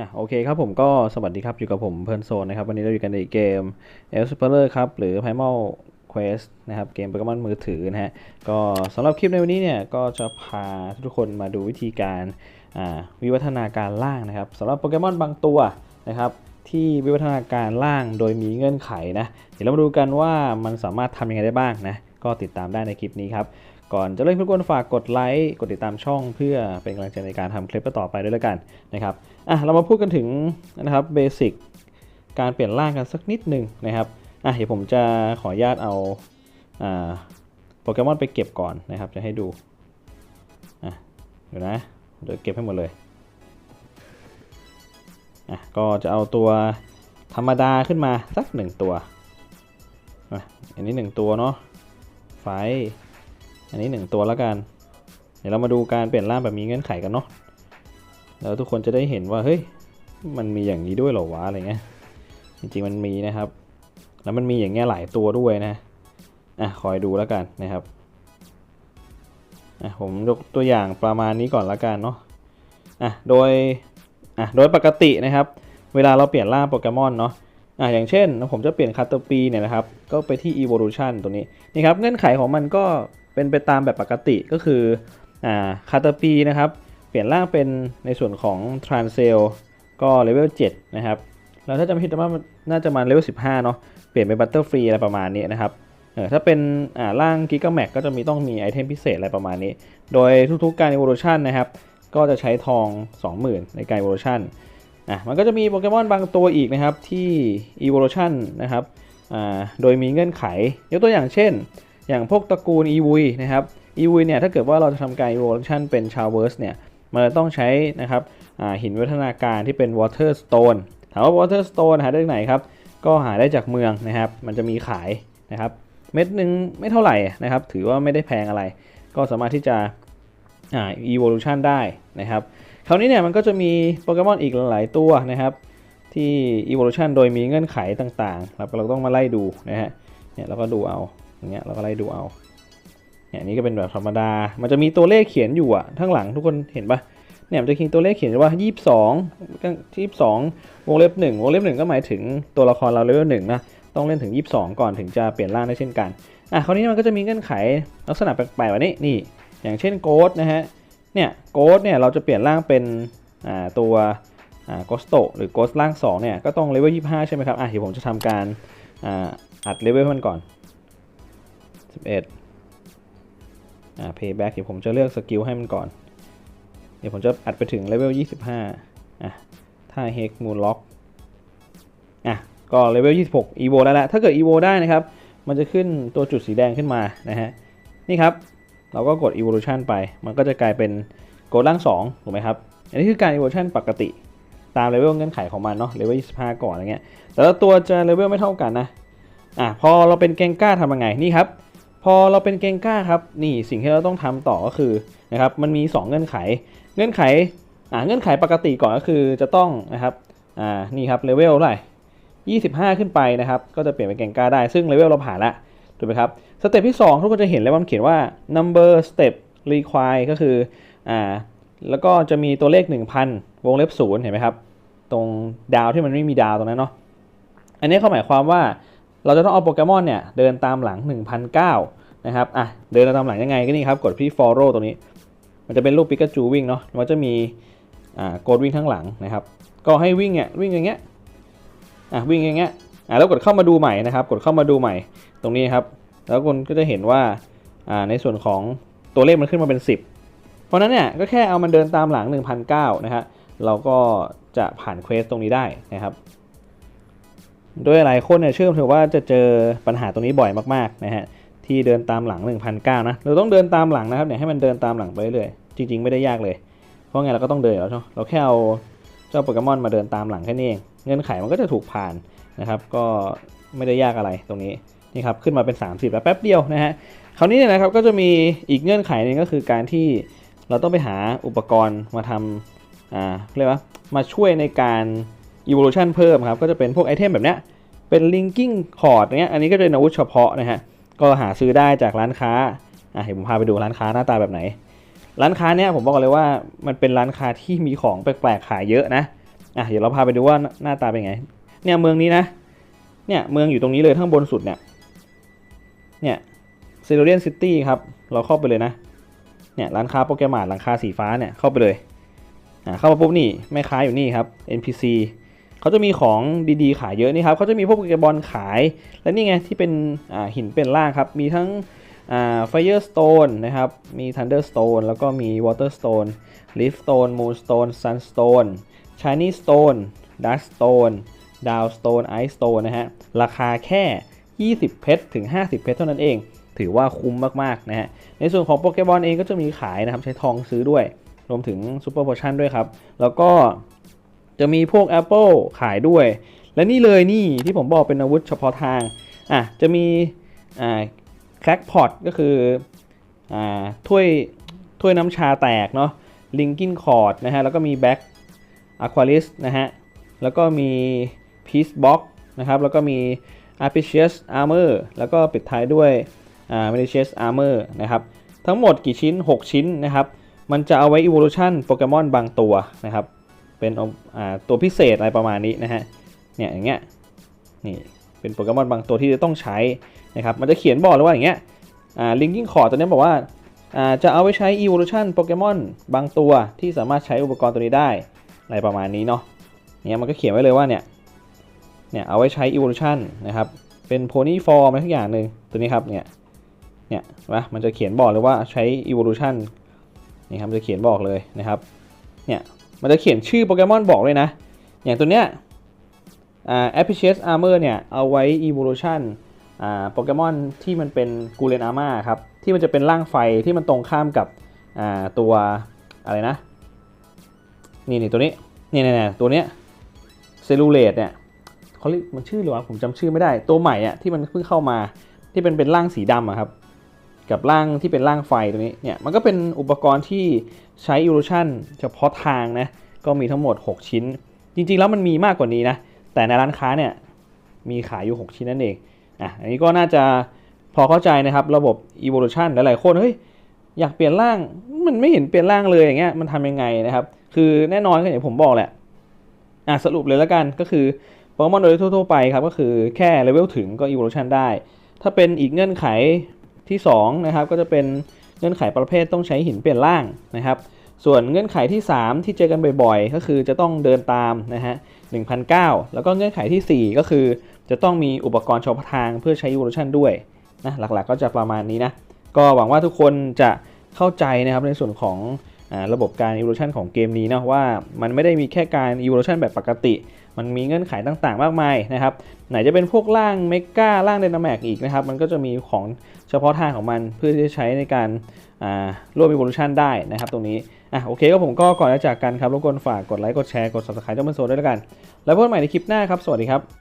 อะโอเคครับผมก็สวัสดีครับ อยู่กับผมเพิร์นโซนนะครับ วันนี้เราอยู่กันในเกม e l s p e r ครับ หรือ Primal Quest นะครับ เกมโปเกมอนมือถือนะฮะ ก็สำหรับคลิปในวันนี้เนี่ย ก็จะพาทุกคนมาดูวิธีการวิวัฒนาการล่างนะครับสำหรับโปเกมอนบางตัวนะครับที่วิวัฒนาการล่างโดยมีเงื่อนไขนะ เดี๋ยวเรามาดูกันว่ามันสามารถทำยังไงได้บ้างนะ ก็ติดตามได้ในคลิปนี้ครับ ก่อนจะเริ่มทุกคนฝากกดไลค์กดติดตามช่องเพื่อเป็นกำลังใจในการทำคลิปต่อไปด้วยแล้วกันนะครับอะเรามาพูดกันถึงนะครับเบสิกการเปลี่ยนร่างกันสักนิดหนึ่งนะครับอะเดี๋ยวผมจะขออนุญาตเอาอ่าโปเกมอนไปเก็บก่อนนะครับ จะให้ดูอะเดี๋ยวนะเดี๋ยวเก็บให้หมดเลยอะก็จะเอาตัวธรรมดาขึ้นมาสักหนึ่งตัวอะอันนี้หนึ่งตัวเนาะไฟ อันนี้หนึ่งตัวแล้วกัน เดี๋ยวเรามาดูการเปลี่ยนร่างแบบมีเงื่อนไขกันเนาะ แล้วทุกคนจะได้เห็นว่าเฮ้ย มันมีอย่างนี้ด้วยเหรอวะอะไรเงี้ย จริงๆมันมีนะครับ แล้วมันมีอย่างเงี้ยหลายตัวด้วยนะ อะคอยดูแล้วกันนะครับ อะผมยกตัวอย่างประมาณนี้ก่อนละกันเนาะ อะโดย อะโดยปกตินะครับ เวลาเราเปลี่ยนร่างโปเกมอนเนาะอะอย่างเช่นผมจะเปลี่ยนคาตปีเนี่ยนะครับ ก็ไปที่ evolution ตัวนี้ นี่ครับ เงื่อนไขของมันก็ เป็นไปตามแบบปกติก็คืออ่าคาตปีนะครับเปลี่ยนร่างเป็นในส่วนของ t r a n s e l ก็เลเวล7นะครับแล้วถ้าจะไม่ผิดว่าน่าจะมาเลเวล15เนาะเปลี่ยนเป็นบัตเตอร์ฟรีอะไรประมาณนี้นะครับเออถ้าเป็นอ่าร่างกิกาแม็กก็จะมีต้องมีไอเทมพิเศษอะไรประมาณนี้ โดยทุกๆการ evolution นะครับก็จะใช้ทอง 20,000 ในการ evolution อะมันก็จะมีโปเกมอนบางตัวอีกนะครับที่ evolution นะครับอ่าโดยมีเงื่อนไขยกตัวอย่างเช่น อย่างพวกตระกูล e v นะครับ e v เนี่ยถ้าเกิดว่าเราจะทำการ evolution เป็น c h a v e r s เนี่ยมันจะต้องใช้นะครับหินวิวัฒนาการที่เป็น water stone ถามว่า water stone หาได้จากไหนครับ ก็หาได้จากเมืองนะครับ มันจะมีขายนะครับ เม็ดหนึ่งไม่เท่าไหร่นะครับ ถือว่าไม่ได้แพงอะไร ก็สามารถที่จะอ่า evolution ได้นะครับ คราวนี้เนี่ยมันก็จะมีโปเกมอนอีกหลายตัวนะครับ ที่ evolution โดยมีเงื่อนไขต่างๆ เราเราต้องมาไล่ดูนะฮะ เนี่ยเราก็ดูเอา อย่างเงี้ยเราก็ไล่ดูเอาเนี่ยนี่ก็เป็นแบบธรรมดา มันจะมีตัวเลขเขียนอยู่อะทั้งหลังทุกคนเห็นปะเนี่ยมันจะมีตัวเลขเขียนว่า 22 22 วงเล็บ 1 วงเล็บ 1 ก็หมายถึงตัวละครเราเลเวลหนึ่งนะ ต้องเล่นถึง 22 ก่อนถึงจะเปลี่ยนร่างได้เช่นกัน อะ คราวนี้มันก็จะมีเงื่อนไขลักษณะแปลกๆแบบนี้ นี่ อย่างเช่นโกดนะฮะ เนี่ยโกสเนี่ยเราจะเปลี่ยนร่างเป็นอ่าตัวอ่าโกสโตหรือโกสร่าง2เนี่ยก็ต้องเลเวล 25 ใช่ไหมครับ อะเดี๋ยวผมจะทำการอ่าอัดเลเวลมันก่อน 11อ่า payback เดี๋ยวผมจะเลือกสกิลให้มันก่อน เดี๋ยวผมจะอัดไปถึงเลเวล 25อะถ้า hex moonlock อะ ก็เลเวล 26 evo ได้แล้ว ถ้าเกิด evo ได้นะครับ มันจะขึ้นตัวจุดสีแดงขึ้นมานะฮะ นี่ครับ เราก็กด evolution ไป มันก็จะกลายเป็นโกดล่าง2ถูกไหมครับ อันนี้คือการ evolution ปกติตามเลเวลเงื่อนไขของมันเนาะเลเวล 25 ก่อนอะไรเงี้ย แต่ละตัวจะเลเวลไม่เท่ากันนะ อะ พอเราเป็นเกงก้าทำยังไง นี่ครับ อเราเป็นเกงก้าครับนี่สิ่งที่เราต้องทำต่อก็คือนะครับมันมี 2 เงื่อนไข เงื่อนไขอ่าเงื่อนไขปกติก่อนก็คือจะต้องนะครับอ่านี่ครับเลเวลเท่าไหร่25 ขึ้นไปนะครับก็จะเปลี่ยนเป็นเกงก้าได้ซึ่งเลเวลเราผ่านละถูกไหมครับสเต็ปที่ 2 ทุกคนจะเห็นเลยว่ามันเขียนว่า number step require ก็คืออ่าแล้วก็จะมีตัวเลข 1,000 วงเล็บ0เห็นไหมครับตรงดาวที่มันไม่มีดาวตรงนั้นเนาะอันนี้เขาหมายความว่าเราจะต้องเอาโปเกมอนเนี่ยเดินตามหลัง 1,009 นะครับอะเดินตามหลังยังไงก็นี่ครับกดที่ follow ตรงนี้ มันจะเป็นรูปปิกาจูวิ่งเนาะมันจะมีอ่าโกดวิ่งทั้งหลังนะครับ ก็ให้วิ่งเนี่ยวิ่งอย่างเงี้ยอะวิ่งอย่างเงี้ยอะแล้วกดเข้ามาดูใหม่นะครับ กดเข้ามาดูใหม่ตรงนี้ครับ แล้วคุณก็จะเห็นว่าอ่าในส่วนของตัวเลขมันขึ้นมาเป็น 10 เพราะนั้นเนี่ยก็แค่เอามันเดินตามหลัง 1,009นะฮะเราก็จะผ่านเควสตรงนี้ได้นะครับโดยหลายคนเนี่ยเชื่อถือว่าจะเจอปัญหาตรงนี้บ่อยมากๆนะฮะ ที่เดินตามหลัง 1,009นะเราต้องเดินตามหลังนะครับเนี่ยให้มันเดินตามหลังไปเรื่อยๆจริง ๆ ไม่ได้ยากเลย เพราะไงเราก็ต้องเดินแล้วใช่ไหมเราแค่เอาเจ้าโปเกมอนมาเดินตามหลังแค่นี้เองเงื่อนไขมันก็จะถูกผ่านนะครับก็ไม่ได้ยากอะไรตรงนี้นี่ครับขึ้นมาเป็น 30 แล้วแป๊บเดียวนะฮะคราวนี้เนี่ยนะครับก็จะมีอีกเงื่อนไขหนึงก็คือการที่เราต้องไปหาอุปกรณ์มาทำอ่าเรียกว่ามาช่วยในการ evolution เพิ่มครับก็จะเป็นพวกไอเทมแบบเนี้ยเป็น linking cord เนี้ยอันนี้ก็จะเป็นอาวุธเฉพาะนะฮะ ก็หาซื้อได้จากร้านค้าอะเดี๋ยวผมพาไปดูร้านค้าหน้าตาแบบไหน ร้านค้าเนี้ยผมบอกเลยว่ามันเป็นร้านค้าที่มีของแปลกๆขายเยอะนะอะเดี๋ยวเราพาไปดูว่าหน้าตาเป็นไง เนี่ยเมืองนี้นะ เนี่ยเมืองอยู่ตรงนี้เลยข้างบนสุดเนี่ย เนี่ยเซโรเดียนซิตี้ครับ เราเข้าไปเลยนะ เนี่ยร้านค้าโปเกมอนร้านค้าสีฟ้าเนี่ยเข้าไปเลย อ่าเข้ามาปุ๊บนี่แม่ค้าอยู่นี่ครับ NPC เขาจะมีของดีๆขายเยอะนี่ครับเขาจะมีพวกโปเกบอลขาย และนี่ไงที่เป็นหินเป็นล่างครับ มีทั้งอ่า Firestone นะครับ มี Thunderstone แล้วก็มี Waterstone Leafstone Moonstone Sunstone Shiny Stone Dust Stone Downstone Ice Stone นะฮะ ราคาแค่ 20 เพชรถึง 50 เพชรเท่านั้นเอง ถือว่าคุ้มมากๆนะฮะ ในส่วนของโปเกบอลเองก็จะมีขายนะครับ ใช้ทองซื้อด้วย รวมถึงซูเปอร์โพชั่นด้วยครับ แล้วก็ จะมีพวก Apple ขายด้วย และนี่เลยนี่ที่ผมบอกเป็นอาวุธเฉพาะทางอะจะมีอ่าแคลกพอตก็คืออ่าถ้วยถ้วยน้ำชาแตกเนาะลิงกินคอร์ดนะฮะแล้วก็มีแบ็กอะควาลิสนะฮะแล้วก็มีพีซบ็อกนะครับแล้วก็มี a r p i c i o u s Armor แล้วก็ปิดท้ายด้วยอ่า Malicious Armor นะครับ ทั้งหมดกี่ชิ้น 6 ชิ้นนะครับ มันจะเอาไว้ evolution โปเกมอนบางตัวนะครับ เป็นตัวพิเศษอะไรประมาณนี้นะฮะ เนี่ยอย่างเงี้ย นี่เป็นโปเกมอนบางตัวที่จะต้องใช้นะครับ มันจะเขียนบอกเลยว่าอย่างเงี้ยอ่า linking cord ตัวนี้บอกว่าอ่าจะเอาไว้ใช้ evolution โปเกมอนบางตัวที่สามารถใช้อุปกรณ์ตัวนี้ได้อะไรประมาณนี้เนาะ เนี่ยมันก็เขียนไว้เลยว่าเนี่ย เนี่ยเอาไว้ใช้ evolution นะครับ เป็น pony form อะไรทุกอย่างหนึ่งตัวนี้ครับ เนี่ย เนี่ยนะมันจะเขียนบอกเลยว่าใช้ evolution นี่ครับจะเขียนบอกเลยนะครับ เนี่ย มันจะเขียนชื่อโปเกมอนบอกเลยนะ อย่างตัวเนี้ยอ่า a p p r e c i o u s Armor เนี่ย เอาไว้ evolution อ่าโปเกมอนที่มันเป็นกูเรนอาม่าครับ ที่มันจะเป็นร่างไฟที่มันตรงข้ามกับอ่าตัวอะไรนะ นี่นี่ตัวนี้นี่นี่นี่ตัวเนี้ยเซลูเลตเนี่ยเขาเรียกมันชื่อหรือวะผมจำชื่อไม่ได้ ตัวใหม่อะที่มันเพิ่งเข้ามาที่เป็นเป็นร่างสีดำอะครับ กับร่างที่เป็นร่างไฟตัวนี้เนี่ยมันก็เป็นอุปกรณ์ที่ใช้ evolution เฉพาะทางนะก็มีทั้งหมด 6 ชิ้น จริงๆแล้วมันมีมากกว่านี้นะแต่ในร้านค้าเนี่ยมีขายอยู่ 6 ชิ้นนั่นเองอะอันนี้ก็น่าจะพอเข้าใจนะครับระบบ evolution หลายๆคนเฮ้ยอยากเปลี่ยนร่างมันไม่เห็นเปลี่ยนร่างเลยอย่างเงี้ยมันทำยังไงนะครับ คือแน่นอนก็อย่างผมบอกแหละอะสรุปเลยแล้วกันก็คือโปเกมอนโดยทั่วๆไปครับก็คือแค่เลเวลถึงก็ evolution ได้ ถ้าเป็นอีกเงื่อนไข ที่2นะครับก็จะเป็นเงื่อนไขประเภทต้องใช้หินเปลี่ยนร่างนะครับ ส่วนเงื่อนไขที่ 3 ที่เจอกันบ่อยๆ ก็คือจะต้องเดินตามนะฮะ1,009แล้วก็เงื่อนไขทีสี่4 ก็คือ จะต้องมีอุปกรณ์เฉพาะทางเพื่อใช้ evolution ด้วยนะหลักๆก็จะประมาณนี้นะก็หวังว่าทุกคนจะเข้าใจนะครับในส่วนของอระบบการ evolution ของเกมนี้นะว่ามันไม่ได้มีแค่การ evolution แบบปกติ มันมีเงื่อนไขต่างๆ มากมายนะครับ ไหนจะเป็นพวกร่างเมการ่างเดนาแมกอีกนะครับ มันก็จะมีของเฉพาะทางของมันเพื่อที่จะใช้ในการร่วม evolution ได้นะครับตรงนี้ อะโอเคก็ผมก็ก่อนจะจากกันครับรบกวนฝากกดไลค์กดแชร์กด subscribe เจ้ามันโซด้วยแล้วกัน แล้วพบกันใหม่ในคลิปหน้าครับ สวัสดีครับ